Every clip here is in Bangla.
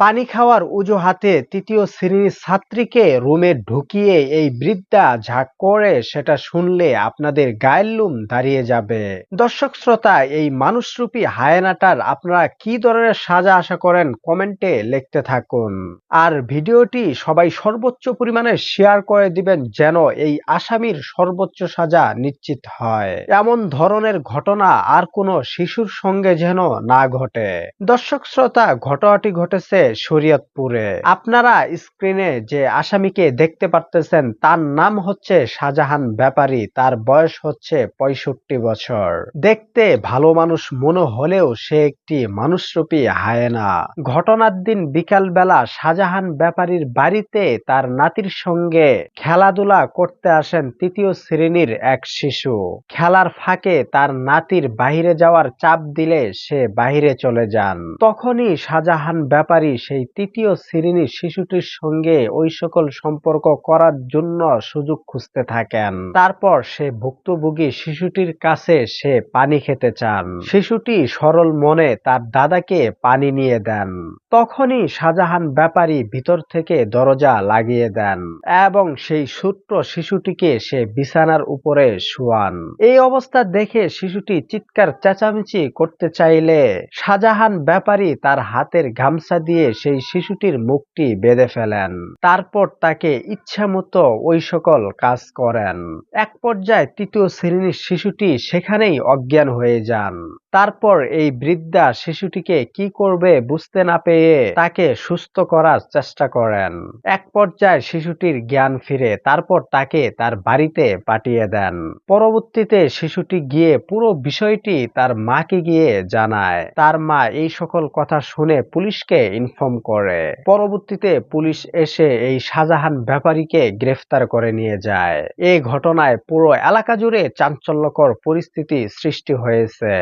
পানি খাওয়ার অজুহাতে তৃতীয় শ্রেণির ছাত্রীকে রুমে ঢুকিয়ে এই বৃদ্ধা যা করে সেটা শুনলে আপনাদের গায়ের লুম দাঁড়িয়ে যাবে। দর্শক শ্রোতা, এই মানুষরূপী হায়নাটার আপনারা কি ধরনের সাজা আশা করেন কমেন্টে লিখতে থাকুন। আর ভিডিওটি সবাই সর্বোচ্চ পরিমাণে শেয়ার করে দিবেন যেন এই আসামির সর্বোচ্চ সাজা নিশ্চিত হয়। এমন ধরনের ঘটনা আর কোনো শিশুর সঙ্গে যেন না ঘটে। দর্শক শ্রোতা, ঘটনাটি ঘটেছে শরীয়তপুরে। আপনারা স্ক্রিনে যে আসামিকে দেখতে পারতেছেন, তার নাম হচ্ছে শাহজাহান ব্যাপারী। তার বয়স হচ্ছে পঁয়ষট্টি বছর। দেখতে ভালো মানুষ মনে হলেও সে একটি মানুষরূপী হায়না। ঘটনার দিন বিকালবেলা শাহজাহান ব্যাপারীর বাড়িতে তার নাতির সঙ্গে খেলাধুলা করতে আসেন তৃতীয় শ্রেণির এক শিশু। খেলার ফাঁকে তার নাতির বাহিরে যাওয়ার চাপ দিলে সে বাহিরে চলে যান। তখনই শাহজাহান ব্যাপারী সেই তৃতীয় শ্রেণির শিশুটির সঙ্গে ওই সকল সম্পর্ক করার জন্য সুযোগ খুঁজতে থাকেন। তারপর সে ভুক্তভোগী শিশুটির কাছে সে পানি খেতে চান। শিশুটি সরল মনে তার দাদাকে পানি নিয়ে দেন। তখনই শাহজাহান ব্যাপারী ভিতর থেকে দরজা লাগিয়ে দেন এবং সেই ছোট্ট শিশুটিকে সে বিছানার উপরে শুয়ান। এই অবস্থা দেখে শিশুটি চিৎকার চেঁচামেচি করতে চাইলে শাহজাহান ব্যাপারী তার হাতের গামছা দিয়ে সেই শিশুটির মুখটি বেঁধে ফেলেন। তারপর তাকে ইচ্ছা মতো ওই সকল কাজ করেন। এক পর্যায়ে তৃতীয় শ্রেণির শিশুটি সেখানেই অজ্ঞান হয়ে যান। তারপর এই বৃদ্ধা শিশুটিকে কি করবে বুঝতে না পেয়ে তাকে সুস্থ করার চেষ্টা করেন। এক পর্যায়ে শিশুটির জ্ঞান ফিরে, তারপর তাকে তার বাড়িতে পাঠিয়ে দেন। পরবর্তীতে শিশুটি গিয়ে পুরো বিষয়টি তার মাকে গিয়ে জানায়। তার মা এই সকল কথা শুনে পুলিশকে ইনফর্ম করে। পরবর্তীতে পুলিশ এসে এই শাহজাহান ব্যাপারীকে গ্রেফতার করে নিয়ে যায়। এই ঘটনায় পুরো এলাকা জুড়ে চাঞ্চল্যকর পরিস্থিতি সৃষ্টি হয়েছে।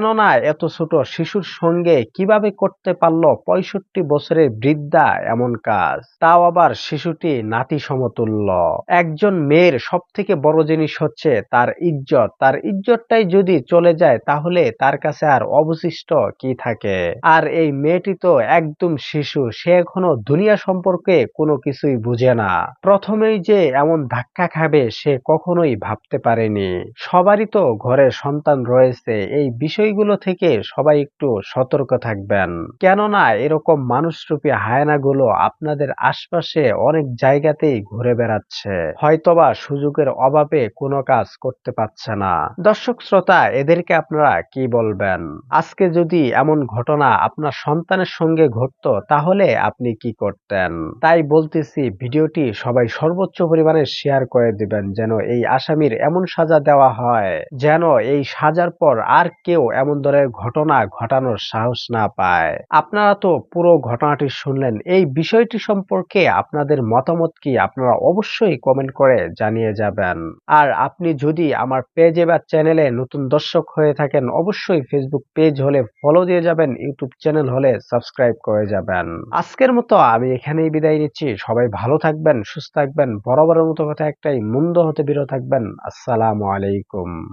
কেননা এত ছোট শিশুর সঙ্গে কীভাবে করতে পারল পঁয়ষট্টি বছরের বৃদ্ধা এমন কাজ? তাও আবার শিশুটি নাতি সমতুল্য। একজন মেয়ের সব থেকে বড় জিনিস হচ্ছে তার ইজ্জত। তার ইজ্জতটাই যদি চলে যায়, তাহলে তার কাছে আর অবশিষ্ট কি থাকে? আর এই মেয়েটি তো একদম শিশু, সে এখনও দুনিয়া সম্পর্কে কোনো কিছুই বুঝে না। প্রথমেই যে এমন ধাক্কা খাবে সে কখনোই ভাবতে পারেনি। সবারই তো ঘরে সন্তান রয়েছে, এই বিষয়গুলো থেকে সবাই একটু সতর্ক থাকবেন। কেননা এরকম মানুষরূপী হায়নাগুলো আপনাদের আশপাশে অনেক জায়গাতেই ঘুরে বেড়াচ্ছে। হয়তোবা সুযোগের অভাবে কোনো কাজ করতে পারছে না। দর্শক শ্রোতা, এদেরকে আপনারা কি বলবেন? আজকে যদি এমন ঘটনা আপনার সন্তানের সঙ্গে ঘটত, তাহলে আপনি কি করতেন? তাই বলতেছি, ভিডিওটি সবাই সর্বোচ্চ পরিমাণে শেয়ার করে দিবেন, যেন এই আসামির এমন সাজা দেওয়া হয়, যেন এই সাজার পর আর কেউ এমন ধরনের ঘটনা ঘটানোর সাহস না পায়। আপনারা তো পুরো ঘটনাটি শুনলেন। এই বিষয়টি সম্পর্কে আপনাদের মতামত কি আপনারা অবশ্যই কমেন্ট করে জানিয়ে যাবেন। আর আপনি যদি আমার পেজে বা চ্যানেলে নতুন দর্শক হয়ে থাকেন, অবশ্যই ফেসবুক পেজ হলে ফলো দিয়ে যাবেন ইউটিউব চ্যানেল হলে সাবস্ক্রাইব করে যাবেন। আজকের মতো আমি এখানেই বিদায় নিচ্ছি। সবাই ভালো থাকবেন, সুস্থ থাকবেন, বরাবরের মতো কথা একটাই, মন্দ হতে বিরত থাকবেন। আসসালামু আলাইকুম।